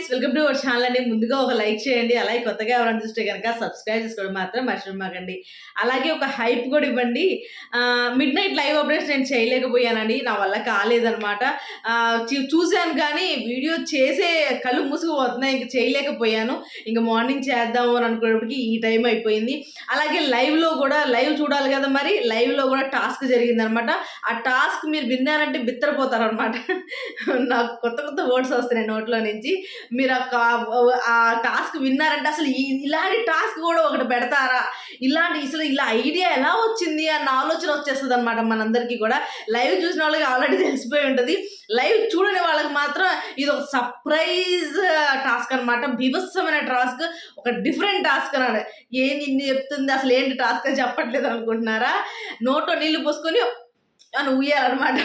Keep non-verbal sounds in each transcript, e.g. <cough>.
Friends welcome to our channel అండి. ముందుగా ఒక లైక్ చేయండి. అలాగే కొత్తగా ఎవరైనా చూస్తే కనుక సబ్స్క్రైబ్ చేసుకోవడం మాత్రం మర్చిపోమాకండి అలాగే ఒక హైప్ కూడా ఇవ్వండి. మిడ్ నైట్ లైవ్ అప్డేట్స్ నేను చేయలేకపోయానండి. నా వల్ల కాలేదనమాట చూశాను కానీ వీడియో చేసే కళ్ళు మూసుకుపోతున్నాయి. ఇంక చేయలేకపోయాను. ఇంకా మార్నింగ్ చేద్దాము అని అనుకునేప్పటికి ఈ టైం అయిపోయింది. అలాగే లైవ్లో కూడా లైవ్ చూడాలి కదా మరి లైవ్లో కూడా టాస్క్ జరిగిందనమాట ఆ టాస్క్ మీరు విన్నారంటే బిత్తరపోతారనమాట <laughs> నాకు కొత్త కొత్త వర్డ్స్ వస్తున్నాయి నోట్లో నుంచి. మీరు ఆ ఆ టాస్క్ విన్నారంటే అసలు ఇలాంటి టాస్క్ కూడా ఒకటి పెడతారా? ఇలాంటి అసలు ఇలా ఐడియా ఎలా వచ్చింది అన్న ఆలోచన వచ్చేస్తుంది అనమాట మనందరికీ కూడా. లైవ్ చూసిన వాళ్ళకి ఆల్రెడీ తెలిసిపోయి ఉంటుంది. లైవ్ చూడని వాళ్ళకి మాత్రం ఇది ఒక సర్ప్రైజ్ టాస్క్ అనమాట బీభత్సమైన టాస్క్ ఒక డిఫరెంట్ టాస్క్ అన్నాడు. ఏంది ఇన్ని చెప్తుంది? అసలు ఏంటి టాస్క్ అని చెప్పట్లేదు అనుకుంటున్నారా? నోటో నీళ్ళు పోసుకొని అని ఊయాలన్నమాట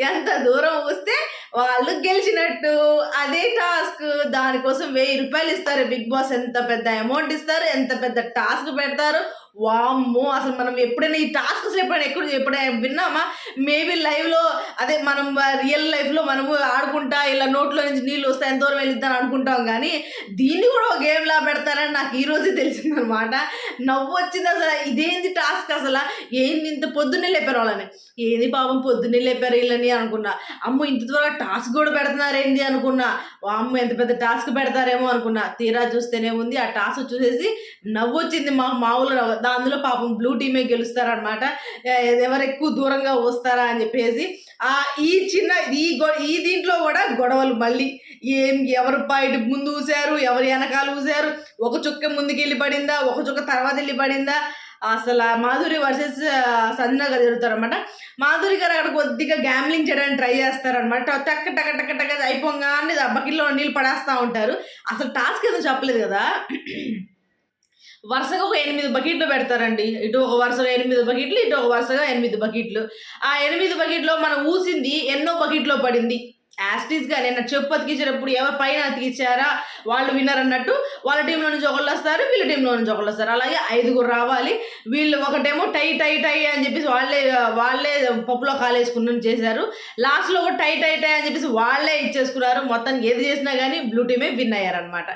ఎంత దూరం ఊస్తే వాళ్ళు గెలిచినట్టు అదే టాస్క్. దానికోసం వెయ్యి రూపాయలు ఇస్తారు. బిగ్ బాస్ ఎంత పెద్ద అమౌంట్ ఇస్తారు? ఎంత పెద్ద టాస్క్ పెడతారు? వామ్మో! అసలు మనం ఎప్పుడైనా ఈ టాస్క్ అసలు ఎప్పుడైనా ఎక్కడ ఎప్పుడైనా విన్నామా? మేబీ లైవ్లో అదే మనం రియల్ లైఫ్లో మనము ఆడుకుంటా ఇలా నోట్లో నుంచి నీళ్ళు వస్తాయి ఎంత దూరం వెళ్ళిద్దాం అనుకుంటాం కానీ దీన్ని కూడా ఒక గేమ్లా పెడతారని నాకు ఈరోజు తెలిసిందనమాట. నవ్వు వచ్చింది అసలు. ఇదేంది టాస్క్ అసలు? ఏంది ఇంత పొద్దున్నే లేపారు వాళ్ళని? ఏంది పాపం పొద్దున్నే లేపారు వీళ్ళని అనుకున్నా. అమ్మో ఇంత త్వరగా టాస్క్ కూడా పెడుతున్నారేంది అనుకున్నా. అమ్మ ఎంత పెద్ద టాస్క్ పెడతారేమో అనుకున్నా. తీరా చూస్తేనే ఉంది. ఆ టాస్క్ చూసేసి నవ్వు వచ్చింది మా మామూలు నవ్వు. అందులో పాపం బ్లూ టీమే గెలుస్తారనమాట ఎవరు ఎక్కువ దూరంగా వస్తారా అని చెప్పేసి ఆ ఈ చిన్న ఈ గొ ఈ దీంట్లో కూడా గొడవలు మళ్ళీ ఏం ఎవరు బయట ముందు ఊసారు ఎవరు వెనకాల ఊసారు ఒక చుక్క ముందుకెళ్ళి పడిందా? ఒక చుక్క తర్వాత వెళ్ళి పడిందా? అసలు మాధురి వర్సెస్ సంజన గారు మాధురి గారు అక్కడ కొద్దిగా గ్యామ్లింగ్ చేయడానికి ట్రై చేస్తారనమాట టక్క టక్క టక్క టక్క అయిపోగానే ఆ బకెట్లో నీళ్ళు పడేస్తూ ఉంటారు. అసలు టాస్క్ ఏదో చెప్పలేదు కదా? వరుసగా ఒక ఎనిమిది బకెట్లు పెడతారండి. ఇటు ఒక వరుసగా ఎనిమిది బకెట్లు ఇటు ఒక వరుసగా ఎనిమిది బకెట్లు. ఆ ఎనిమిది బకెట్లో మనం ఊసింది ఎన్నో బకెట్లో పడింది. యాస్టీస్గా నేను చెప్పు అతికించినప్పుడు ఎవరు పైన అతికిచ్చారా వాళ్ళు విన్నర్ అన్నట్టు వాళ్ళ టీంలో నుంచి ఒకళ్ళు వస్తారు వీళ్ళ టీంలో నుంచి ఒకళ్ళు వస్తారు. అలాగే ఐదుగురు రావాలి. వీళ్ళు ఒకటేమో టై టై టై అని చెప్పేసి వాళ్ళే వాళ్ళే పప్పులో కాలేసుకున్నట్టు చేశారు. లాస్ట్లో ఒక టై టై టై అని చెప్పేసి వాళ్ళే ఇచ్చేసుకున్నారు. మొత్తానికి ఏది చేసినా కానీ బ్లూ టీమే విన్ అయ్యారనమాట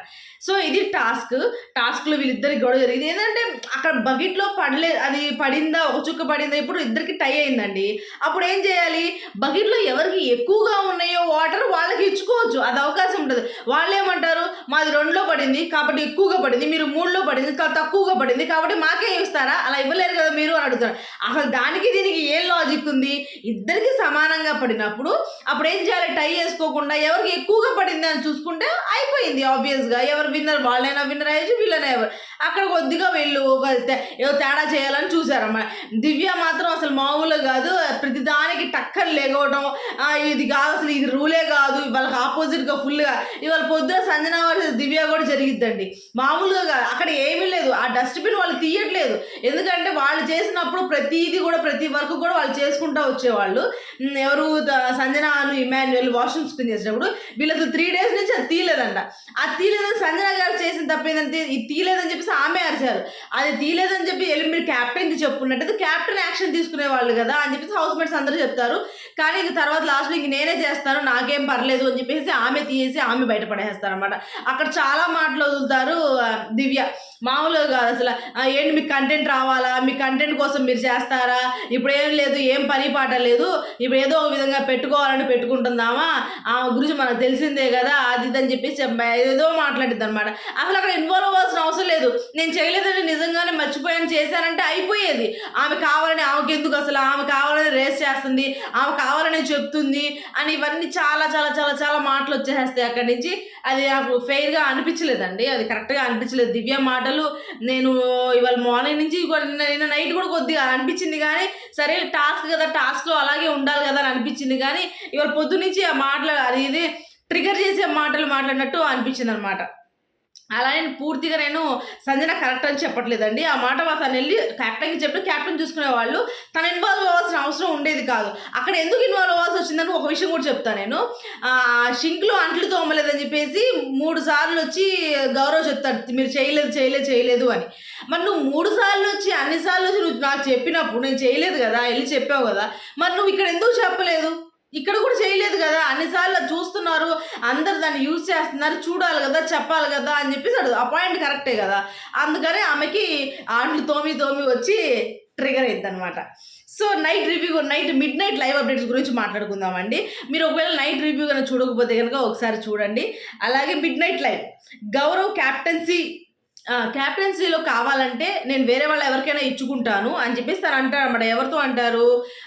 సో ఇది టాస్క్ టాస్క్లో వీళ్ళిద్దరికి గొడవ జరిగింది. ఏంటంటే అక్కడ బకెట్లో పడలే అది పడిందా ఒక చుక్క పడిందా ఇప్పుడు ఇద్దరికి టై అయిందండి. అప్పుడు ఏం చేయాలి? బకెట్లో ఎవరికి ఎక్కువగా ఉన్నాయో వాటర్ వాళ్ళకి ఇచ్చుకోవచ్చు. అది అవకాశం ఉంటుంది వాళ్ళు ఏమంటారు? మాది రెండులో పడింది కాబట్టి ఎక్కువగా పడింది మీరు మూడులో పడింది తక్కువగా పడింది కాబట్టి మాకే ఇస్తారా? అలా ఇవ్వలేరు కదా మీరు అని అడుగుతారు అసలు దానికి దీనికి ఏం లాజిక్ ఉంది? ఇద్దరికి సమానంగా పడినప్పుడు అప్పుడు ఏం చేయాలి? టై చేసుకోకుండా ఎవరికి ఎక్కువగా పడింది అని చూసుకుంటే అయిపోయింది ఆబ్వియస్గా ఎవరు విన్నర్ వాళ్ళైనా విన్నర్ అయ్యచ్చు వీళ్ళైనా ఎవరు. అక్కడ కొద్దిగా వీళ్ళు తే- ఏదో తేడా చేయాలని చూసారన్నమాట దివ్య మాత్రం అసలు మామూలుగా కాదు. ప్రతిదానికి టక్కర్ లేకపోవడం ఇది కాదు అసలు ఇది రూలే కాదు. వాళ్ళకి ఆపోజిట్గా ఫుల్గా ఇవాళ పొద్దున సంజన వర్సెస్ దివ్య కూడా జరిగిద్దండి. మామూలుగా కాదు. అక్కడ ఏమీ లేదు. ఆ డస్ట్బిన్ వాళ్ళు తీయట్లేదు. ఎందుకంటే చేసినప్పుడు ప్రతిదీ కూడా ప్రతి వర్క్ కూడా వాళ్ళు చేసుకుంటూ వచ్చేవాళ్ళు. ఎవరు ద- సంజన అను వాష్రూమ్ స్పిన్ చేసినప్పుడు వీళ్ళు అసలు త్రీ డేస్ నుంచి అది తీయలేదంట. ఆ తీయలేదని సంజన గారు చేసిన తప్పేదంటే ఇది తీయలేదని చెప్పేసి ఆమె అరిచారు. అది తీయలేదని చెప్పి వెళ్ళి మీరు క్యాప్టెన్కి చెప్పుకున్నట్టు క్యాప్టెన్ యాక్షన్ తీసుకునే వాళ్ళు కదా అని చెప్పేసి హౌస్ మేట్స్ అందరూ చెప్తారు. కానీ ఇంక తర్వాత లాస్ట్లో ఇంక నేనే చేస్తాను నాకేం పర్లేదు అని చెప్పేసి ఆమె తీసేసి ఆమె బయటపడేస్తారు అనమాట అక్కడ చాలా మాటలు వదులుతారు దివ్య. మామూలుగా కాదు అసలు. ఏంటి మీకు కంటెంట్ రావాలా? మీ కంటెంట్ కోసం మీరు చేస్తారా? ఇప్పుడు ఏం లేదు ఏం పని పాట లేదు. ఇప్పుడు ఏదో ఒక విధంగా పెట్టుకోవాలని పెట్టుకుంటుందామా ఆమె గురించి మనకు తెలిసిందే కదా అది ఇది అని చెప్పేసి ఏదో మాట్లాడిద్ది అనమాట అసలు అక్కడ ఇన్వాల్వ్ అవ్వాల్సిన అవసరం లేదు. నేను చేయలేదని నిజంగానే మర్చిపోయాను చేశానంటే అయిపోయేది. ఆమె కావాలని ఆమెకి ఎందుకు అసలు? ఆమె కావాలని రేస్ చేస్తుంది ఆమె కావాలని చెప్తుంది అని ఇవన్నీ చాలా చాలా చాలా చాలా మాటలు వచ్చేస్తాయి అక్కడి నుంచి. అది నాకు ఫెయిర్గా అనిపించలేదండి. అది కరెక్ట్గా అనిపించలేదు. దివ్య మాటలు నేను ఇవాళ మార్నింగ్ నుంచి నిన్న నైట్ కూడా కొద్దిగా అనిపించింది కానీ సరే టాస్క్ కదా టాస్క్లో అలాగే ఉండాలి కదా అని అనిపించింది కానీ ఇవాళ పొద్దు నుంచి ఆ మాటలు అది ఇది ట్రిగర్ చేసే మాటలు మాట్లాడినట్టు అనిపించింది అనమాట అలా నేను పూర్తిగా నేను సంజన కరెక్ట్ అని చెప్పట్లేదండి. ఆ మాట తను వెళ్ళి క్యాప్టెన్కి చెప్పి క్యాప్టెన్ చూసుకునేవాళ్ళు తను ఇన్వాల్వ్ అవ్వాల్సిన అవసరం ఉండేది కాదు. అక్కడ ఎందుకు ఇన్వాల్వ్ అవ్వాల్సి వచ్చిందని ఒక విషయం కూడా చెప్తాను నేను. షింక్లో అంట్లు తోమలేదని చెప్పేసి మూడు సార్లు వచ్చి గౌరవ్ చెప్తాడు మీరు చేయలేదు చేయలేదు చేయలేదు అని. మరి నువ్వు మూడు సార్లు వచ్చి అన్ని సార్లు వచ్చి నువ్వు నాకు చెప్పినప్పుడు నేను చేయలేదు కదా వెళ్ళి చెప్పావు కదా మరి నువ్వు ఇక్కడ ఎందుకు చెప్పలేదు? ఇక్కడ కూడా చేయలేదు కదా. అన్నిసార్లు చూస్తున్నారు. అందరు దాన్ని యూజ్ చేస్తున్నారు. చూడాలి కదా చెప్పాలి కదా అని చెప్పేసి అడుగు అపాయింట్ కరెక్టే కదా. అందుకని ఆమెకి ఆండ్లు తోమి తోమి వచ్చి ట్రిగర్ అయింది అనమాట so night review night midnight live updates గురించి మాట్లాడుకుందామండి. మీరు ఒకవేళ నైట్ రివ్యూ కనుక చూడకపోతే కనుక ఒకసారి చూడండి. అలాగే midnight live Gaurav captaincy క్యాప్టెన్సీలో కావాలంటే నేను వేరే వాళ్ళు ఎవరికైనా ఇచ్చుకుంటాను అని చెప్పేసి తను అంటారు అనమాట ఎవరితో అంటారు?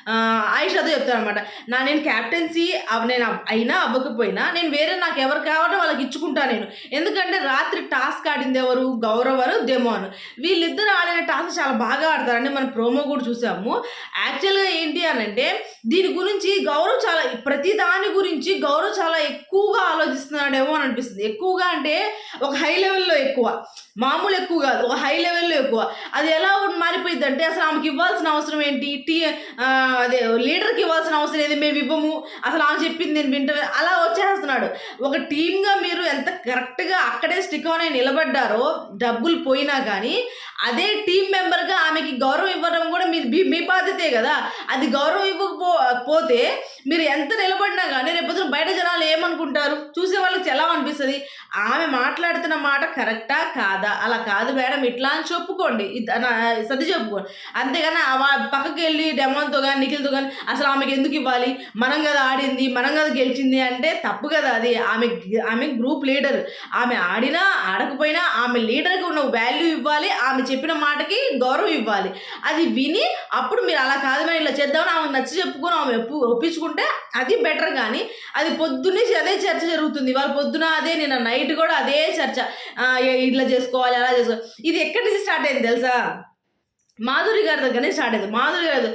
ఆయుషతో ఆయిషాతో చెప్తారు అనమాట నా నేను క్యాప్టెన్సీ నేను అయినా అవ్వకపోయినా నేను వేరే నాకు ఎవరు కావాలో వాళ్ళకి ఇచ్చుకుంటాను నేను. ఎందుకంటే రాత్రి టాస్క్ ఆడింది ఎవరు? గౌరవరు దెమోన్. వీళ్ళిద్దరు ఆడిన టాస్క్ చాలా బాగా ఆడతారండి. మనం ప్రోమో కూడా చూసాము. యాక్చువల్గా ఏంటి అని అంటే దీని గురించి గౌరవ్ చాలా ప్రతి దాని గురించి గౌరవ్ చాలా ఎక్కువగా ఆలోచిస్తున్నాడేమో అని అనిపిస్తుంది. ఎక్కువగా అంటే ఒక హై లెవెల్లో ఎక్కువ. మామూలు ఎక్కువ కాదు ఒక హై లెవెల్లో ఎక్కువ. అది ఎలా మారిపోయింది అంటే అసలు ఆమెకి ఇవ్వాల్సిన అవసరం ఏంటి? టీ అదే లీడర్కి ఇవ్వాల్సిన అవసరం ఏది? మేము ఇవ్వము. అసలు ఆమె చెప్పింది నేను వింట అలా వచ్చేస్తున్నాడు. ఒక టీమ్గా మీరు ఎంత కరెక్ట్గా అక్కడే స్టిక్ ఆన్ అయి నిలబడ్డారో డబ్బులు పోయినా కానీ అదే టీం మెంబర్గా ఆమెకి గౌరవం ఇవ్వడం కూడా మీ మీ- మీ బాధ్యతే కదా. అది గౌరవం ఇవ్వకపో పోతే మీరు ఎంత నిలబడినా కానీ రేపొద్దున బయట జనాలు ఏమనుకుంటారు? చూసే వాళ్ళకి ఎలా అనిపిస్తుంది? ఆమె మాట్లాడుతున్న మాట కరెక్టా కాదా? అలా కాదు మేడం ఇట్లా అని చెప్పుకోండి. సర్ది చెప్పుకోండి. అంతేగాని పక్కకి వెళ్ళి డెమోన్తో కానీ నిఖిల్తో కానీ అసలు ఆమెకి ఎందుకు ఇవ్వాలి? మనం కదా ఆడింది మనం కదా గెలిచింది అంటే తప్పు కదా అది. ఆమె ఆమె గ్రూప్ లీడర్. ఆమె ఆడినా ఆడకపోయినా ఆమె లీడర్కి ఉన్న వాల్యూ ఇవ్వాలి ఆమె చెప్పిన మాటకి గౌరవం ఇవ్వాలి. అది విని అప్పుడు మీరు అలా కాదు మేడం ఇలా చేద్దామని ఆమె నచ్చి చెప్పుకొని ఆమె ఒప్పు ఒప్పించుకుంటే అది బెటర్ కానీ అది పొద్దున్నే అదే చర్చ జరుగుతుంది. వాళ్ళ పొద్దున అదే నేను నైట్ కూడా అదే చర్చ. ఇట్లా చేసుకోవాలి అలా చేసుకోవాలి. ఇది ఎక్కడి నుంచి స్టార్ట్ అయింది తెలుసా? మాధురి గారి దగ్గరనే స్టార్ట్ అయింది. మాధురి గారు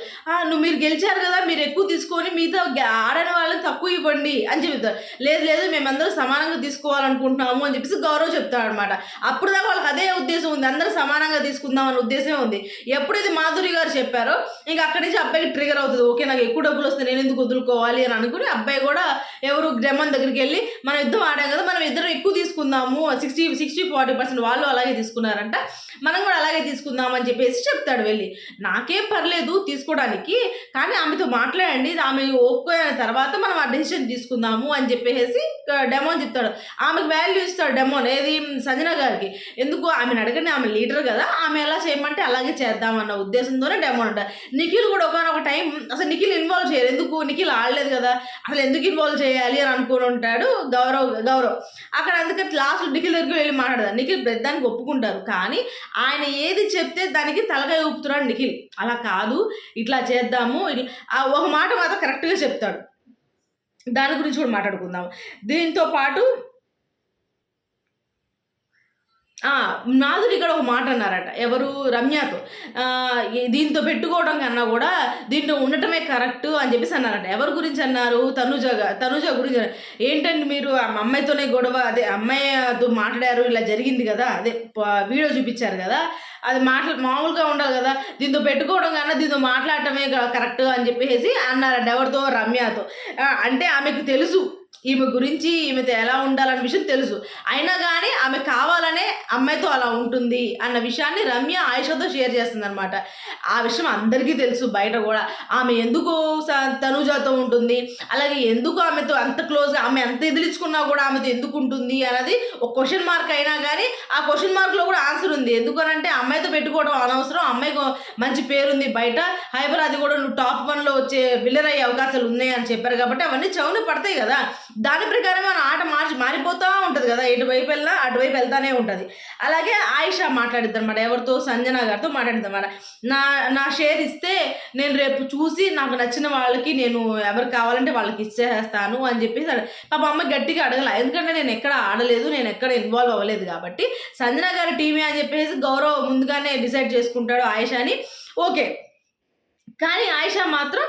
నువ్వు మీరు గెలిచారు కదా మీరు ఎక్కువ తీసుకొని మిగతా ఆడని వాళ్ళకి తక్కువ ఇవ్వండి అని చెప్తారు. లేదు లేదు మేమందరూ సమానంగా తీసుకోవాలనుకుంటున్నాము అని చెప్పేసి గౌరవ్ చెప్తాడు అనమాట అప్పుడు దాకా వాళ్ళకి అదే ఉద్దేశం ఉంది. అందరూ సమానంగా తీసుకుందాం అనే ఉద్దేశమే ఉంది. ఎప్పుడైతే మాధురి గారు చెప్పారో ఇంకా అక్కడి నుంచి అబ్బాయికి ట్రిగర్ అవుతుంది. ఓకే నాకు ఎక్కువ డబ్బులు వస్తే నేను ఎందుకు వదులుకోవాలి అని అనుకుని అబ్బాయి కూడా ఎవరు గ్రమన్ దగ్గరికి వెళ్ళి మనం యుద్ధం ఆడాం కదా మనం ఇద్దరం ఎక్కువ తీసుకుందాము. సిక్స్టీ సిక్స్టీ ఫార్టీ పర్సెంట్ వాళ్ళు అలాగే తీసుకున్నారంట. మనం కూడా అలాగే తీసుకుందాం అని చెప్పేసి చెప్తాడు వెళ్ళి. నాకేం పర్లేదు తీసుకోవడానికి కానీ ఆమెతో మాట్లాడండి ఆమె ఓకే అయిన తర్వాత మనం ఆ డెసిషన్ తీసుకుందాము అని చెప్పేసి డెమోన్ చెప్తాడు. ఆమెకు వాల్యూ ఇస్తాడు డెమోన్ ఏది? సంజన గారికి. ఎందుకు? ఆమెను అడగండి ఆమె లీడర్ కదా. ఆమె ఎలా చేయమంటే అలాగే చేద్దామన్న ఉద్దేశంతోనే డెమోన్ అంటారు నిఖిల్ కూడా ఒకనొక టైం అసలు నిఖిల్ ఇన్వాల్వ్ చేయరు. ఎందుకు? నిఖిల్ ఆడలేదు కదా. అసలు ఎందుకు ఇన్వాల్వ్ చేయాలి అని అనుకుని ఉంటాడు గౌరవ్ గౌరవ్. అక్కడ అందుకని లాస్ట్ నిఖిల్ దగ్గరికి వెళ్ళి మాట్లాడదాం నిఖిల్ దానికి ఒప్పుకుంటారు. కానీ ఆయన ఏది చెప్తే దానికి తలకాయ ఊపుతున్నాడు నిఖిల్. అలా కాదు ఇట్లా చేద్దాము ఇట్లా ఒక మాట మాత్రం కరెక్ట్గా చెప్తాడు. దాని గురించి కూడా మాట్లాడుకుందాం. దీంతో పాటు ఆ, నాదుడు ఇక్కడ ఒక మాట అన్నారట. ఎవరు? రమ్యతో దీంతో పెట్టుకోవడం కన్నా కూడా దీంట్లో ఉండటమే కరెక్ట్ అని చెప్పేసి అన్నారట. ఎవరి గురించి అన్నారు? తనుజ తనుజ గురించి ఏంటండి మీరు? ఆ అమ్మాయితోనే గొడవ అదే అమ్మాయితో మాట్లాడారు ఇలా జరిగింది కదా అదే ప- వీడియో చూపించారు కదా అది మాట్లా మామూలుగా ఉండాలి కదా దీంతో పెట్టుకోవడం కన్నా దీంతో మాట్లాడటమే కరెక్ట్ అని చెప్పేసి అన్నారట ఎవరితో? రమ్యతో. అంటే ఆమెకు తెలుసు. ఈమె గురించి ఈమెతో ఎలా ఉండాలనే విషయం తెలుసు. అయినా కానీ ఆమె కావాలనే అమ్మాయితో అలా ఉంటుంది అన్న విషయాన్ని రమ్య ఆయుషతో షేర్ చేస్తుంది అనమాట ఆ విషయం అందరికీ తెలుసు బయట కూడా. ఆమె ఎందుకు స- తనుజాతో ఉంటుంది? అలాగే ఎందుకు ఆమెతో అంత క్లోజ్గా ఆమె ఎంత ఎదిరించుకున్నా కూడా ఆమెతో ఎందుకు ఉంటుంది అనేది ఒక క్వశ్చన్ మార్క్ అయినా కానీ ఆ క్వశ్చన్ మార్క్లో కూడా ఆన్సర్ ఉంది. ఎందుకనంటే అమ్మాయితో పెట్టుకోవడం అనవసరం. అమ్మాయికి మంచి పేరుంది బయట. హైబర్ అది కూడా నువ్వు టాప్ వన్లో వచ్చే విల్లర్ అయ్యే అవకాశాలు ఉన్నాయి అని చెప్పారు కాబట్టి అవన్నీ చౌన పడతాయి కదా. దాని ప్రకారం మన ఆట మార్చి మారిపోతూ ఉంటుంది కదా. ఎటువైపు వెళ్ళినా అటువైపు వెళ్తానే ఉంటుంది. అలాగే ఆయిషా మాట్లాడిద్ది అనమాట ఎవరితో? సంజన గారితో మాట్లాడిద్ది అనమాట నా నా షేర్ ఇస్తే నేను రేపు చూసి నాకు నచ్చిన వాళ్ళకి నేను ఎవరు కావాలంటే వాళ్ళకి ఇచ్చేస్తాను అని చెప్పేసి పాప అమ్మ గట్టిగా అడగల. ఎందుకంటే నేను ఎక్కడ ఆడలేదు నేను ఎక్కడ ఇన్వాల్వ్ అవ్వలేదు కాబట్టి సంజన గారి టీమే అని చెప్పేసి గౌరవ్ ముందుగానే డిసైడ్ చేసుకుంటాడు ఆయిషాని. ఓకే. కానీ ఆయిషా మాత్రం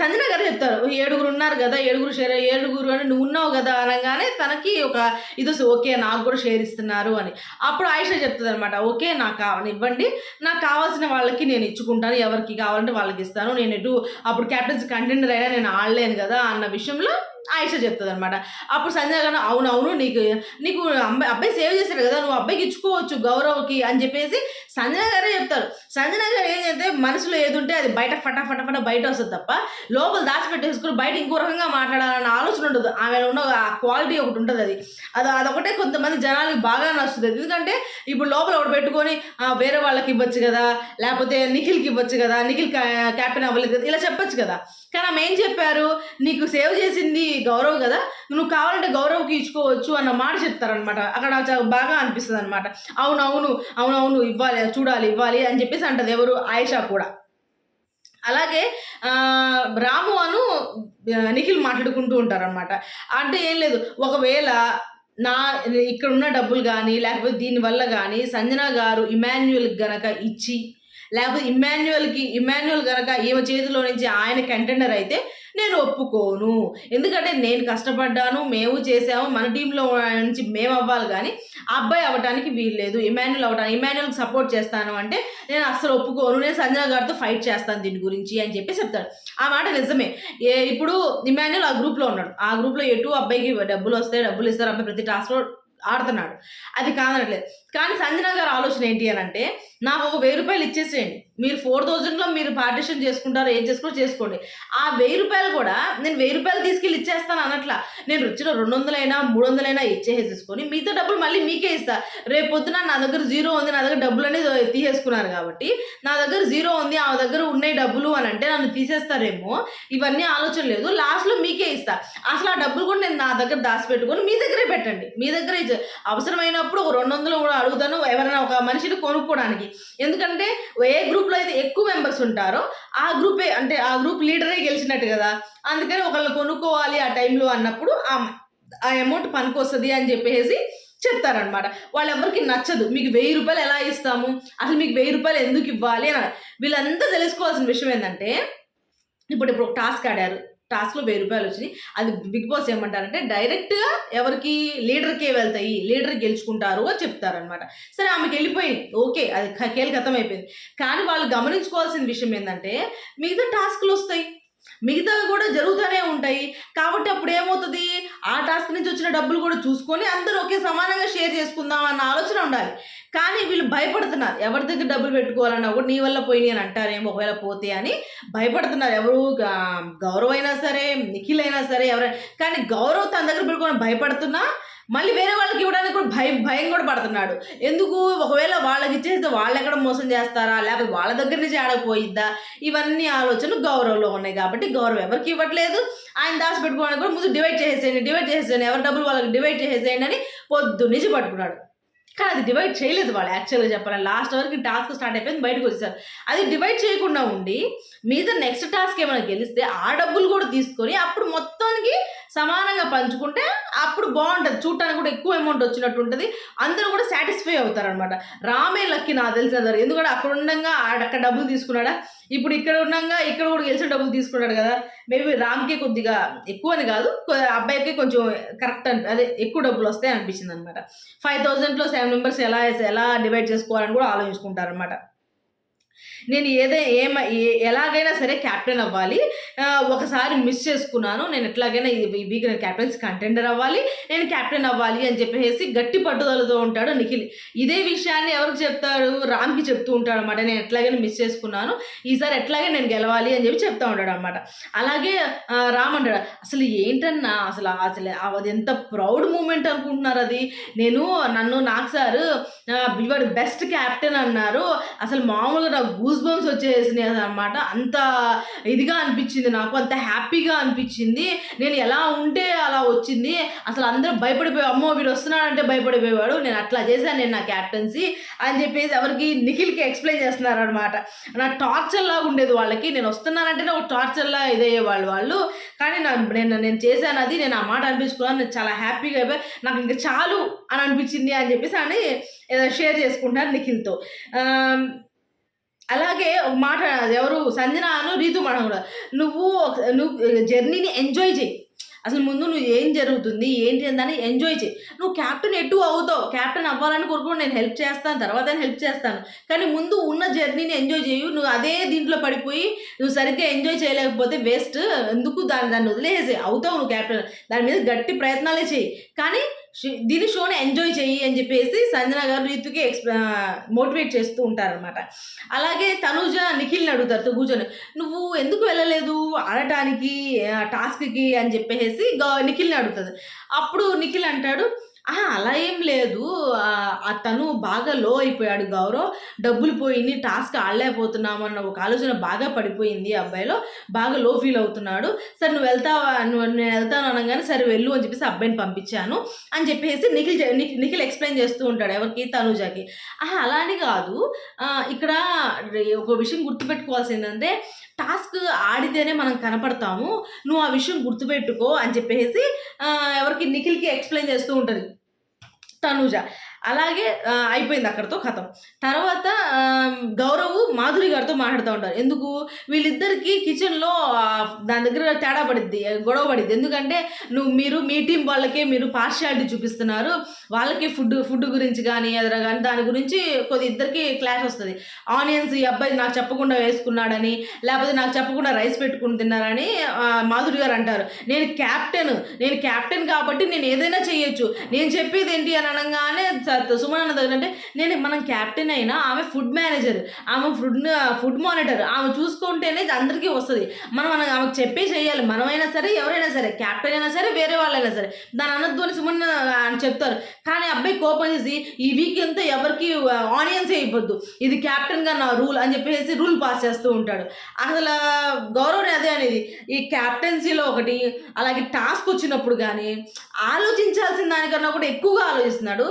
సంజన గారు చెప్తారు. ఏడుగురు ఉన్నారు కదా ఏడుగురు షేర్ ఏడుగురు అని నువ్వు ఉన్నావు కదా అనగానే తనకి ఒక ఇది ఓకే నాకు కూడా షేర్ ఇస్తున్నారు అని. అప్పుడు ఆయిషా చెప్తుంది అనమాట ఓకే నాకు కావాలి ఇవ్వండి. నాకు కావాల్సిన వాళ్ళకి నేను ఇచ్చుకుంటాను ఎవరికి కావాలంటే వాళ్ళకి ఇస్తాను. నేను ఎటు అప్పుడు క్యాప్టెన్స్ కంటెండర్ అయినా నేను ఆడలేను కదా అన్న విషయంలో ఆయిష చెప్తుంది అనమాట అప్పుడు సంజయ్ గారు అవును అవును నీకు నీకు అబ్బాయి అబ్బాయి సేవ్ చేశారు కదా నువ్వు అబ్బాయికి ఇచ్చుకోవచ్చు గౌరవ్కి అని చెప్పేసి సంజయ్ గారే చెప్తారు. సంజయ్ గారు ఏం చేస్తే మనసులో ఏది ఉంటే అది బయట ఫటా ఫటా ఫటా బయట వస్తుంది తప్ప లోపల దాచిపెట్టేసుకుని బయట ఇంకో రకంగా మాట్లాడాలన్న ఆలోచన ఉండదు. ఆమె ఉన్న క్వాలిటీ ఒకటి ఉంటుంది అది. అది అదొకటే కొంతమంది జనాలకి బాగా నచ్చుతుంది. ఎందుకంటే ఇప్పుడు లోపల ఒకటి పెట్టుకొని వేరే వాళ్ళకి ఇవ్వచ్చు కదా లేకపోతే నిఖిల్కి ఇవ్వచ్చు కదా నిఖిల్ క్యాప్టెన్ అవ్వలేదు కదా ఇలా చెప్పచ్చు కదా. కానీ ఆమె ఏం చెప్పారు? నీకు సేవ్ చేసింది గౌరవ్ కదా? నువ్వు కావాలంటే గౌరవ్కి ఇచ్చుకోవచ్చు అన్న మాట చెప్తారనమాట అక్కడ చాలా బాగా అనిపిస్తుంది అనమాట అవునవును అవునవును ఇవ్వాలి చూడాలి ఇవ్వాలి అని చెప్పేసి అంటది ఎవరు? ఆయిషా కూడా. అలాగే రాము అను నిఖిల్ మాట్లాడుకుంటూ ఉంటారనమాట అంటే ఏం లేదు ఒకవేళ నా ఇక్కడ ఉన్న డబ్బులు కానీ లేకపోతే దీనివల్ల కానీ సంజన గారు ఇమాన్యుయల్కి గనక ఇచ్చి లేకపోతే ఇమాన్యువల్కి ఇమాన్యువల్ కనుక ఈమె చేతిలో నుంచి ఆయన కంటెండర్ అయితే నేను ఒప్పుకోను. ఎందుకంటే నేను కష్టపడ్డాను మేము చేసాము మన టీంలో నుంచి మేము అవ్వాలి కానీ ఆ అబ్బాయి అవ్వడానికి వీల్లేదు ఇమాన్యుల్ అవ్వడానికి ఇమాన్యుల్కి సపోర్ట్ చేస్తాను అంటే నేను అస్సలు ఒప్పుకోను నేను సంజన గారితో ఫైట్ చేస్తాను దీని గురించి అని చెప్పి చెప్తాడు. ఆ మాట నిజమే. ఏ ఇప్పుడు ఇమాన్యుల్ ఆ గ్రూప్లో ఉన్నాడు. ఆ గ్రూప్లో ఎటు అబ్బాయికి డబ్బులు వస్తాయి డబ్బులు ఇస్తారు అబ్బాయి ప్రతి టాస్క్లో ఆడుతున్నాడు. అది కాదనట్లేదు. కానీ సంజన గారు ఆలోచన ఏంటి అని అంటే నాకు ఒక వెయ్యి రూపాయలు ఇచ్చేసేయండి. మీరు ఫోర్ థౌజండ్లో మీరు పార్టిషన్ చేసుకుంటారో ఏం చేసుకో చేసుకోండి. ఆ వెయ్యి రూపాయలు కూడా నేను వెయ్యి రూపాయలు తీసుకెళ్ళి ఇచ్చేస్తాను అనట్లా. నేను వచ్చిన రెండు వందలైనా మూడు వందలైనా ఇచ్చేసేసుకొని మిగతా డబ్బులు మళ్ళీ మీకే ఇస్తా. రేపు పొద్దున నా దగ్గర జీరో ఉంది నా దగ్గర డబ్బులు అనేది తీసేసుకున్నారు కాబట్టి నా దగ్గర జీరో ఉంది ఆ దగ్గర ఉన్నాయి డబ్బులు అని అంటే నన్ను తీసేస్తారేమో. ఇవన్నీ ఆలోచన లేదు. లాస్ట్లో మీకే ఇస్తా. అసలు ఆ డబ్బులు కూడా నేను నా దగ్గర దాచిపెట్టుకొని మీ దగ్గరే పెట్టండి. మీ దగ్గరే అవసరమైనప్పుడు ఒక రెండు వందలు కూడా అడుగుతాను ఎవరైనా ఒక మనిషిని కొనుక్కోవడానికి. ఎందుకంటే ఏ గ్రూప్లో అయితే ఎక్కువ మెంబర్స్ ఉంటారో ఆ గ్రూపే అంటే ఆ గ్రూప్ లీడరే గెలిచినట్టు కదా. అందుకని ఒకళ్ళు కొనుక్కోవాలి ఆ టైంలో అన్నప్పుడు ఆ ఆ అమౌంట్ పనికొస్తుంది అని చెప్పేసి చెప్తారనమాట వాళ్ళెవరికి నచ్చదు. మీకు వెయ్యి రూపాయలు ఎలా ఇస్తాము? అసలు మీకు వెయ్యి రూపాయలు ఎందుకు ఇవ్వాలి అని. వీళ్ళంతా తెలుసుకోవాల్సిన విషయం ఏంటంటే ఇప్పుడు ఇప్పుడు ఒక టాస్క్ ఆడారు. టాస్క్లో వెయ్యి రూపాయలు వచ్చినాయి. అది బిగ్ బాస్ ఏమంటారంటే డైరెక్ట్గా ఎవరికి లీడర్కే వెళ్తాయి లీడర్ గెలుచుకుంటారు అని చెప్తారనమాట సరే ఆమెకి వెళ్ళిపోయింది ఓకే అది కేలికతం అయిపోయింది కానీ వాళ్ళు గమనించుకోవాల్సిన విషయం ఏంటంటే మిగతా టాస్క్లు వస్తాయి. మిగతావి కూడా జరుగుతూనే ఉంటాయి. కాబట్టి అప్పుడు ఏమవుతుంది? ఆ టాస్క్ నుంచి వచ్చిన డబ్బులు కూడా చూసుకొని అందరూ ఒకే సమానంగా షేర్ చేసుకుందాం అన్న ఆలోచన ఉండాలి. కానీ వీళ్ళు భయపడుతున్నారు. ఎవరి దగ్గర డబ్బులు పెట్టుకోవాలన్నా కూడా నీ వల్ల పోయినాయి అని అంటారేమో ఒకవేళ పోతే అని భయపడుతున్నారు. ఎవరు గౌరవ్ అయినా సరే నిఖిల్ అయినా సరే ఎవరైనా కానీ గౌరవ్ తన దగ్గర పెట్టుకొని భయపడుతున్నా మళ్ళీ వేరే వాళ్ళకి ఇవ్వడానికి కూడా భయం భయం కూడా పడుతున్నాడు. ఎందుకు? ఒకవేళ వాళ్ళకి ఇచ్చేస్తే వాళ్ళు ఎక్కడ మోసం చేస్తారా? లేకపోతే వాళ్ళ దగ్గర నుంచి ఆడకపోయిద్దా? ఇవన్నీ ఆలోచనలు గౌరవంలో ఉన్నాయి కాబట్టి గౌరవం ఎవరికి ఇవ్వట్లేదు. ఆయన దాచి పెట్టుకోవడానికి కూడా ముందు డివైడ్ చేసేయండి డివైడ్ చేసేయండి. ఎవరి డబ్బులు వాళ్ళకి డివైడ్ చేసేయండి అని పొద్దు నుంచి పట్టుకున్నాడు. కానీ అది డివైడ్ చేయలేదు వాళ్ళు యాక్చువల్గా చెప్పాలి లాస్ట్ వరకు టాస్క్ స్టార్ట్ అయిపోయింది బయటకు వచ్చేసారు. అది డివైడ్ చేయకుండా ఉండి మీద నెక్స్ట్ టాస్క్ ఏమైనా గెలిస్తే ఆ డబ్బులు కూడా తీసుకొని అప్పుడు మొత్తానికి సమానంగా పంచుకుంటే అప్పుడు బాగుంటుంది. చూడటానికి కూడా ఎక్కువ అమౌంట్ వచ్చినట్టు ఉంటుంది. అందరూ కూడా సాటిస్ఫై అవుతారనమాట రామే లక్కి నాకు తెలిసిన ఎందుకంటే అక్కడ ఉండగా అక్కడ డబ్బులు తీసుకున్నాడా? ఇప్పుడు ఇక్కడ ఉన్నాగా ఇక్కడ కూడా గెలిచిన డబ్బులు తీసుకున్నాడు కదా. మేబీ రామ్కి కొద్దిగా ఎక్కువ అని కాదు అబ్బాయికి కొంచెం కరెక్ట్ అదే ఎక్కువ డబ్బులు వస్తాయి అనిపించింది అనమాట ఫైవ్ థౌజండ్లో సెవెన్ మెంబర్స్ ఎలా ఎలా డివైడ్ చేసుకోవాలని కూడా ఆలోచించుకుంటారనమాట. నేను ఏదే ఏమ ఏ- ఎలాగైనా సరే క్యాప్టెన్ అవ్వాలి. ఒకసారి మిస్ చేసుకున్నాను. నేను ఎట్లాగైనా ఈ వీక్ నేను క్యాప్టెన్స్ కంటెండర్ అవ్వాలి. నేను క్యాప్టెన్ అవ్వాలి అని చెప్పేసి గట్టి పట్టుదలతో ఉంటాడు నిఖిల్. ఇదే విషయాన్ని ఎవరికి చెప్తాడు? రామ్కి చెప్తూ ఉంటాడు అనమాట నేను ఎట్లాగైనా మిస్ చేసుకున్నాను. ఈసారి ఎట్లాగైనా నేను గెలవాలి అని చెప్పి చెప్తా ఉంటాడు అనమాట అలాగే రామ్ అంటాడు అసలు ఏంటన్నా? అసలు అసలు అది ఎంత ప్రౌడ్ మూమెంట్ అనుకుంటున్నారు అది? నేను నన్ను నాకు సార్ వాడు బెస్ట్ క్యాప్టెన్ అన్నారు. అసలు మామూలుగా నాకు గూస్ బంప్స్ వచ్చేసినాయి అనమాట అంత ఇదిగా అనిపించింది నాకు అంత హ్యాపీగా అనిపించింది. నేను ఎలా ఉంటే అలా వచ్చింది. అసలు అందరూ భయపడిపోయి అమ్మో వీడు వస్తున్నాడంటే భయపడిపోయేవాడు. నేను అట్లా చేశాను నేను నా క్యాప్టెన్సీ అని చెప్పేసి ఎవరికి నిఖిల్కి ఎక్స్ప్లెయిన్ చేస్తున్నారు అనమాట నా టార్చర్ లాగా ఉండేది వాళ్ళకి. నేను వస్తున్నానంటేనే ఒక టార్చర్లా ఇదయ్యేవాళ్ళు వాళ్ళు. కానీ నా నేను నేను చేశాను అది. నేను ఆ మాట అనిపించుకున్నాను. నేను చాలా హ్యాపీగా అయిపోయి. నాకు ఇంకా చాలు అని అనిపించింది అని చెప్పేసి అని షేర్ చేసుకుంటాను నిఖిల్తో. అలాగే ఒక మాట ఎవరు? సంజన అను రీతు మనం కూడా. నువ్వు నువ్వు జర్నీని ఎంజాయ్ చేయి. అసలు ముందు నువ్వు ఏం జరుగుతుంది ఏంటి అని ఎంజాయ్ చేయి. నువ్వు క్యాప్టెన్ ఎటు అవుతావు? క్యాప్టెన్ అవ్వాలని కోరుకుని నేను హెల్ప్ చేస్తాను తర్వాత హెల్ప్ చేస్తాను. కానీ ముందు ఉన్న జర్నీని ఎంజాయ్ చేయు. నువ్వు అదే దీంట్లో పడిపోయి నువ్వు సరిగ్గా ఎంజాయ్ చేయలేకపోతే వేస్ట్. ఎందుకు దాన్ని దాన్ని వదిలేసి అవుతావు నువ్వు క్యాప్టెన్. దాని మీద గట్టి ప్రయత్నాలే చేయి. కానీ దీని షోని ఎంజాయ్ చెయ్యి అని చెప్పేసి సంజన గారు రీతుకి ఎక్స్ప్ర మోటివేట్ చేస్తూ ఉంటారనమాట అలాగే తనుజ నిఖిల్ని అడుగుతారు తో కూర్చొని నువ్వు ఎందుకు వెళ్ళలేదు ఆడటానికి టాస్క్కి? అని చెప్పేసి గ- నిఖిల్ని అడుగుతుంది అప్పుడు నిఖిల్ అంటాడు అలా ఏం లేదు. అతను తను బాగా లో అయిపోయాడు గౌరవ్. డబ్బులు పోయింది టాస్క్ ఆడలేకపోతున్నాము అన్న ఒక ఆలోచన బాగా పడిపోయింది ఆ అబ్బాయిలో. బాగా లో ఫీల్ అవుతున్నాడు. సరే నువ్వు వెళ్తావా? నువ్వు నేను వెళ్తాను అనగానే సరే వెళ్ళు అని చెప్పేసి అబ్బాయిని పంపించాను. అని చెప్పేసి నిఖిల్ నిఖిల్ ఎక్స్ప్లెయిన్ చేస్తూ ఉంటాడు ఎవరికి? తనుజాకి. ఆహా అలా అని కాదు ఇక్కడ ఒక విషయం గుర్తుపెట్టుకోవాల్సింది ఏంటంటే టాస్క్ ఆడితేనే మనం కనపడతాము. నువ్వు ఆ విషయం గుర్తుపెట్టుకో అని చెప్పేసి ఎవరికి? నిఖిల్కి ఎక్స్ప్లెయిన్ చేస్తూ ఉంటుంది. తనుజ అలాగే అయిపోయింది అక్కడితో కథం. తర్వాత గౌరవ్ మాధురి గారితో మాట్లాడుతూ ఉంటారు. ఎందుకు? వీళ్ళిద్దరికి కిచెన్లో దాని దగ్గర తేడా పడిద్ది గొడవ పడిద్ది. ఎందుకంటే నువ్వు మీరు మీ టీం వాళ్ళకే మీరు పార్షియాలిటీ చూపిస్తున్నారు. వాళ్ళకి ఫుడ్ ఫుడ్ గురించి కానీ ఎదుర కానీ దాని గురించి కొద్ది ఇద్దరికి క్లాష్ వస్తుంది. ఆనియన్స్ ఈ అబ్బాయి నాకు చెప్పకుండా వేసుకున్నాడని లేకపోతే నాకు చెప్పకుండా రైస్ పెట్టుకుని తిన్నారని మాధురి గారు అంటారు. నేను క్యాప్టెన్ నేను క్యాప్టెన్ కాబట్టి నేను ఏదైనా చేయొచ్చు నేను చెప్పేది ఏంటి అని అనగానే సార్తో సుమన్ అన్న దగ్గర అంటే నేను మనం క్యాప్టెన్ అయినా ఆమె ఫుడ్ మేనేజర్ ఆమె ఫుడ్ ఫుడ్ మానిటర్ ఆమె చూసుకుంటేనే అందరికీ వస్తుంది. మనం మనం ఆమెకు చెప్పే చేయాలి మనమైనా సరే ఎవరైనా సరే క్యాప్టెన్ అయినా సరే వేరే వాళ్ళైనా సరే దాని అనద్దు అని సుమన్ అని చెప్తారు. కానీ అబ్బాయి కోపం చేసి ఈ వీక్ అంతా ఎవరికి ఆనియన్స్ ఇవ్వద్దు. ఇది క్యాప్టెన్గా నా రూల్ అని చెప్పేసి రూల్ పాస్ చేస్తూ ఉంటాడు. అసలు గౌరవం అదే అనేది. ఈ క్యాప్టెన్సీలో ఒకటి అలాగే టాస్క్ వచ్చినప్పుడు కానీ ఆలోచించాల్సిన దానికన్నా కూడా ఎక్కువగా ఆలోచిస్తున్నాడు.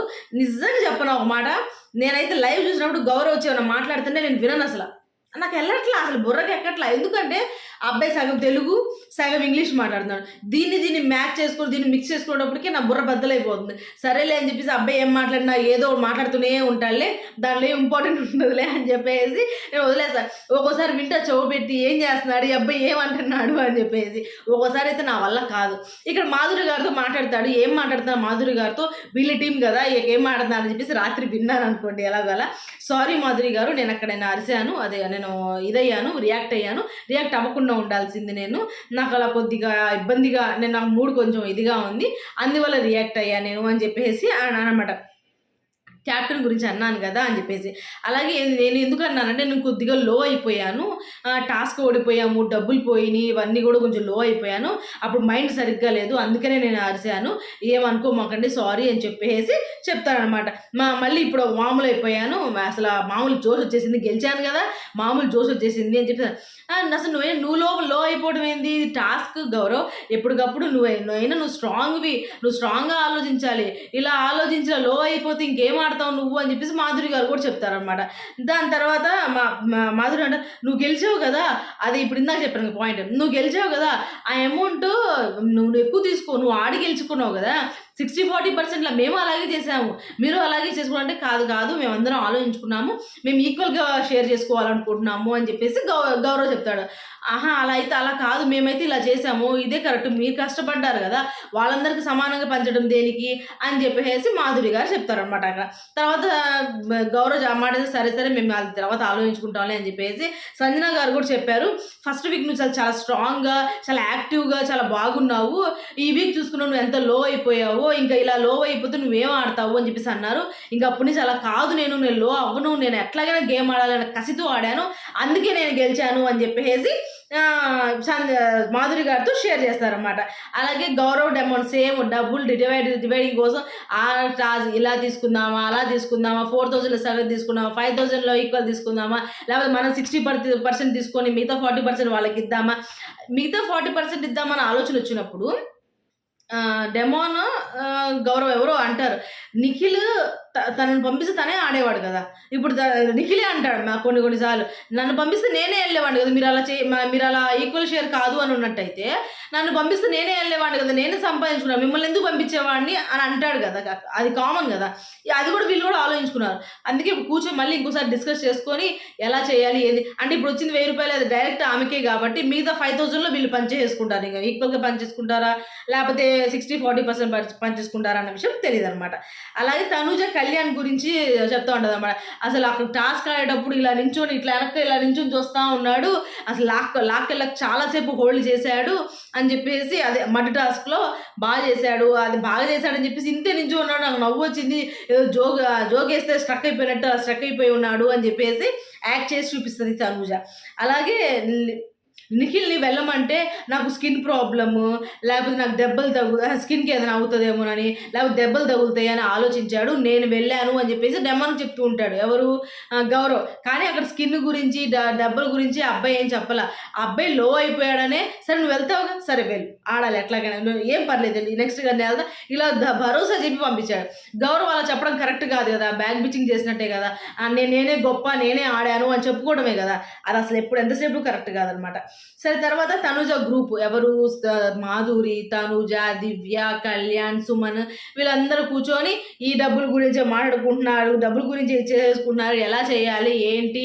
నిజంగా చెప్పను ఒక మాట? నేనైతే లైవ్ చూసినప్పుడు గౌరవ్ వచ్చి ఏమైనా మాట్లాడుతుంటే నేను వినను అసలు. నాకు వెళ్ళట్లా అసలు బుర్రకి ఎక్కట్లా? ఎందుకంటే అబ్బాయి సగం తెలుగు సగం ఇంగ్లీష్ మాట్లాడుతున్నాడు. దీన్ని దీన్ని మ్యాచ్ చేసుకుని దీన్ని మిక్స్ చేసుకునేటప్పటికి నా బుర్ర బద్దలైపోతుంది. సరేలే అని చెప్పేసి అబ్బాయి ఏం మాట్లాడినా ఏదో మాట్లాడుతూనే ఉంటాడులే దాంట్లో ఏం ఇంపార్టెంట్ ఉండదులే అని చెప్పేసి నేను వదిలేసాను ఒక్కోసారి వింటా చెవు పెట్టి ఏం చేస్తున్నాడు ఈ అబ్బాయి ఏమంటున్నాడు అని చెప్పేసి ఒక్కోసారి అయితే నా వల్ల కాదు. ఇక్కడ మాధురి గారితో మాట్లాడతాడు ఏం మాట్లాడుతున్నాడు మాధురి గారితో వీళ్ళ టీం కదా ఇక ఏం మాట్లాడుతున్నా అని చెప్పేసి రాత్రి విన్నాను అనుకోండి ఎలాగోలా. సారీ మాధురి గారు నేను అక్కడ నేను అరిశాను అదే నేను ఇదయ్యాను రియాక్ట్ అయ్యాను రియాక్ట్ అవ్వకుండా ఉండాల్సింది నేను. నాకు అలా కొద్దిగా ఇబ్బందిగా నేను నాకు మూడు కొంచెం ఇదిగా ఉంది. అందువల్ల రియాక్ట్ అయ్యా నేను అని చెప్పేసి అనమాట క్యాప్టెన్ గురించి అన్నాను కదా అని చెప్పేసి. అలాగే నేను ఎందుకు అన్నానంటే నేను కొద్దిగా లో అయిపోయాను. టాస్క్ ఓడిపోయాము డబ్బులు పోయినాయి ఇవన్నీ కూడా కొంచెం లో అయిపోయాను. అప్పుడు మైండ్ సరిగ్గా లేదు అందుకనే నేను అరిశాను. ఏమనుకోమాకండి సారీ అని చెప్పేసి చెప్తానమాట మా మళ్ళీ ఇప్పుడు మామూలు అయిపోయాను. అసలు మామూలు జోష్ వచ్చేసింది గెలిచాను కదా. మామూలు జోష్ వచ్చేసింది అని చెప్పి అసలు నువ్వే నువ్వు లో లో అయిపోవడం ఏంది? టాస్క్ గౌరవ్. ఎప్పటికప్పుడు నువ్వే నువ్వైనా నువ్వు స్ట్రాంగ్వి నువ్వు స్ట్రాంగ్గా ఆలోచించాలి. ఇలా ఆలోచించిన లో అయిపోతే ఇంకేం ఆడతావు? నువ్వు అని చెప్పేసి మాధురి గారు కూడా చెప్తారనమాట దాని తర్వాత మా మా- మాధురి అంటే నువ్వు గెలిచావు కదా? అది ఇప్పుడు ఇందాక చెప్పాను పాయింట్ నువ్వు గెలిచావు కదా? ఆ అమౌంట్ నువ్వు ఎక్కువ తీసుకో నువ్వు ఆడి గెలుచుకున్నావు కదా? సిక్స్టీ ఫార్టీ పర్సెంట్లో మేము అలాగే చేసాము. మీరు అలాగే చేసుకోవాలంటే కాదు కాదు మేమందరం ఆలోచించుకున్నాము. మేము ఈక్వల్గా షేర్ చేసుకోవాలనుకుంటున్నాము అని చెప్పేసి గౌ గౌరవ్ చెప్తాడు. ఆహా అలా అయితే అలా కాదు. మేమైతే ఇలా చేసాము. ఇదే కరెక్ట్. మీరు కష్టపడ్డారు కదా. వాళ్ళందరికీ సమానంగా పంచడం దేనికి అని చెప్పేసి మాధురి గారు చెప్తారనమాట అక్కడ. తర్వాత మ, గౌరవ్ మాట సరే సరే మేము అది తర్వాత ఆలోచించుకుంటాంలే అని చెప్పేసి సంజన గారు కూడా చెప్పారు. ఫస్ట్ వీక్ నువ్వు చాలా చాలా స్ట్రాంగ్గా చాలా యాక్టివ్గా చాలా బాగున్నావు. ఈ వీక్ చూసుకున్నావు నువ్వు ఎంత లో అయిపోయావు. ఇంకా ఇలా లో అయిపోతే నువ్వేం ఆడతావు అని చెప్పేసి అన్నారు. ఇంకా అప్పటి నుంచి అలా కాదు నేను నేను లో అవ్వను నేను ఎట్లాగైనా గేమ్ ఆడాలని కసితో ఆడాను. అందుకే నేను గెలిచాను అని చెప్పేసి మాధురి గారితో షేర్ చేస్తారనమాట అలాగే గౌరవ్ డెమోన్ సేమ్ డబ్బులు డివైడ్ డివైడింగ్ కోసం ఆ టాస్ ఇలా తీసుకుందామా అలా తీసుకుందామా ఫోర్ థౌజండ్లో సగం తీసుకుందామా ఫైవ్ థౌజండ్లో ఈక్వల్ తీసుకుందామా లేకపోతే మనం సిక్స్టీ పర్సెంట్ తీసుకొని మిగతా ఫార్టీ పర్సెంట్ వాళ్ళకి ఇద్దామా. మిగతా ఫార్టీ పర్సెంట్ ఇద్దామని ఆలోచన వచ్చినప్పుడు డెమోన్ గౌరవ్ ఎవరో అంటారు. నిఖిల్ తనని పంపిస్తే తనే ఆడేవాడు కదా! ఇప్పుడు నిఖిలే అంటాడు మా కొన్ని కొన్ని సార్లు. నన్ను పంపిస్తే నేనే వెళ్ళేవాడిని కదా! మీరు అలా చే మీరు అలా ఈక్వల్ షేర్ కాదు అని ఉన్నట్టయితే, నన్ను పంపిస్తే నేనే వెళ్ళేవాడిని కదా! నేనే సంపాదించుకున్నాను. మిమ్మల్ని ఎందుకు పంపించేవాడిని అని అంటాడు కదా! అది కామన్ కదా! అది కూడా వీళ్ళు కూడా ఆలోచించుకున్నారు. అందుకే ఇప్పుడు కూర్చొని మళ్ళీ ఇంకోసారి డిస్కస్ చేసుకొని ఎలా చేయాలి ఏంది అంటే ఇప్పుడు వచ్చింది వెయ్యి రూపాయలు అది డైరెక్ట్ ఆమెకే కాబట్టి మిగతా 5000లో వీళ్ళు పనిచేసుకుంటారు ఇంకా ఈక్వల్‌గా పంచేసుకుంటారా? లేపోతే 60, 40% పంచ్ పంచేసుకుంటారా అన్న విషయం తెలియదు అనమాట అలాగే తనుజ కళ్యాణ్ గురించి చెప్తా ఉంటదనమాట. అసలు అక్కడ టాస్క్ ఆడేటప్పుడు ఇలా నించొని ఇట్లా వెనక్కి ఇలా నించొని చూస్తూ ఉన్నాడు. అసలు లాక్ లాక్కెళ్ళక చాలా చాలాసేపు హోల్డ్ చేశాడు అని చెప్పేసి అదే మడ్ టాస్క్‌లో బాగా చేశాడు. అది బాగా చేశాడని చెప్పేసి ఇంతే నించొని ఉన్నాడు. నాకు నవ్వొచ్చింది. ఏదో జోక్ ఆహ్, జోకేస్తే స్ట్రక్ అయిపోయినట్టు స్ట్రక్ అయిపోయి ఉన్నాడు అని చెప్పేసి యాక్ట్ చేసి చూపిస్తుంది తనూజ. అలాగే నిఖిల్‌ని వెళ్ళమంటే నాకు స్కిన్ ప్రాబ్లము, లేకపోతే నాకు దెబ్బలు తగు స్కిన్‌కి ఏదైనా అవుతుందేమోనని లేకపోతే దెబ్బలు తగులుతాయి అని ఆలోచించాడు. నేను వెళ్ళాను అని చెప్పేసి డెమ్మను చెప్తూ ఉంటాడు. ఎవరు? గౌరవ్. కానీ అక్కడ స్కిన్ గురించి, దెబ్బల గురించి ఆ అబ్బాయి ఏం చెప్పాల ఆ అబ్బాయి లో అయిపోయాడనే, సరే నువ్వు వెళ్తావుగా, సరే వెళ్ళు. ఆడాలి ఎట్లాగైనా. ఏం పర్లేదు నెక్స్ట్ నేను వెళ్తా. ఇలా ద భరోసా చెప్పి పంపించాడు. గౌరవ్ అలా చెప్పడం కరెక్ట్ కాదు కదా! బ్యాగ్ బిచ్చింగ్ చేసినట్టే కదా! నేను నేనే గొప్ప, నేనే ఆడాను అని చెప్పుకోవడమే కదా! అది అసలు ఎప్పుడు ఎంతసేపు కరెక్ట్ కాదనమాట. సరే తర్వాత తనుజ గ్రూప్ ఎవరు? మాధురి, తనుజ దివ్య, కళ్యాణ్, సుమన్ వీళ్ళందరూ కూర్చొని ఈ డబ్బుల గురించే మాట్లాడుకుంటున్నారు. డబ్బుల గురించి చేసుకుంటున్నారు. ఎలా చేయాలి? ఏంటి?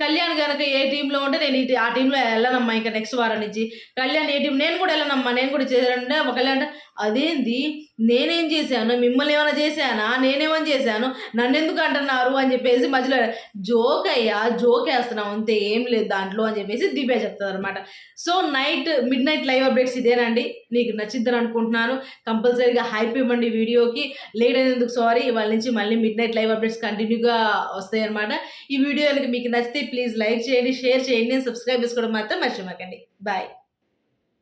కళ్యాణ్ కనుక ఏ టీంలో ఉంటే నేను ఈ ఆ టీంలో వెళ్ళనమ్మా ఇంక నెక్స్ట్ వారం నుంచి. కళ్యాణ్ ఏ టీం నేను కూడా వెళ్ళనమ్మా నేను కూడా చేయాలంటే కళ్యాణ్ అదేంది? నేనేం చేశాను? మిమ్మల్ని ఏమైనా చేశానా? నేనేమని చేశాను? నన్నెందుకు అంటున్నారు? అని చెప్పేసి మధ్యలో జోక్ అయ్యా జోక్ వేస్తున్నాం అంతే ఏం లేదు దాంట్లో అని చెప్పేసి దివ్య అనమాట so night midnight live updates ఇదేనండి. నీకు నచ్చిద్దని అనుకుంటున్నాను. కంపల్సరీగా హైప్ ఇవ్వండి వీడియోకి. లేట్ అయినందుకు సారీ. ఇవాళ నుంచి మళ్ళీ మిడ్ నైట్ లైవ్ అప్డేట్స్ కంటిన్యూగా వస్తాయన్నమాట. ఈ వీడియో మీకు నచ్చితే ప్లీజ్ లైక్ చేయండి, షేర్ చేయండి, సబ్స్క్రైబ్ చేసుకోవడం మాత్రం మర్చిపోకండి. బాయ్.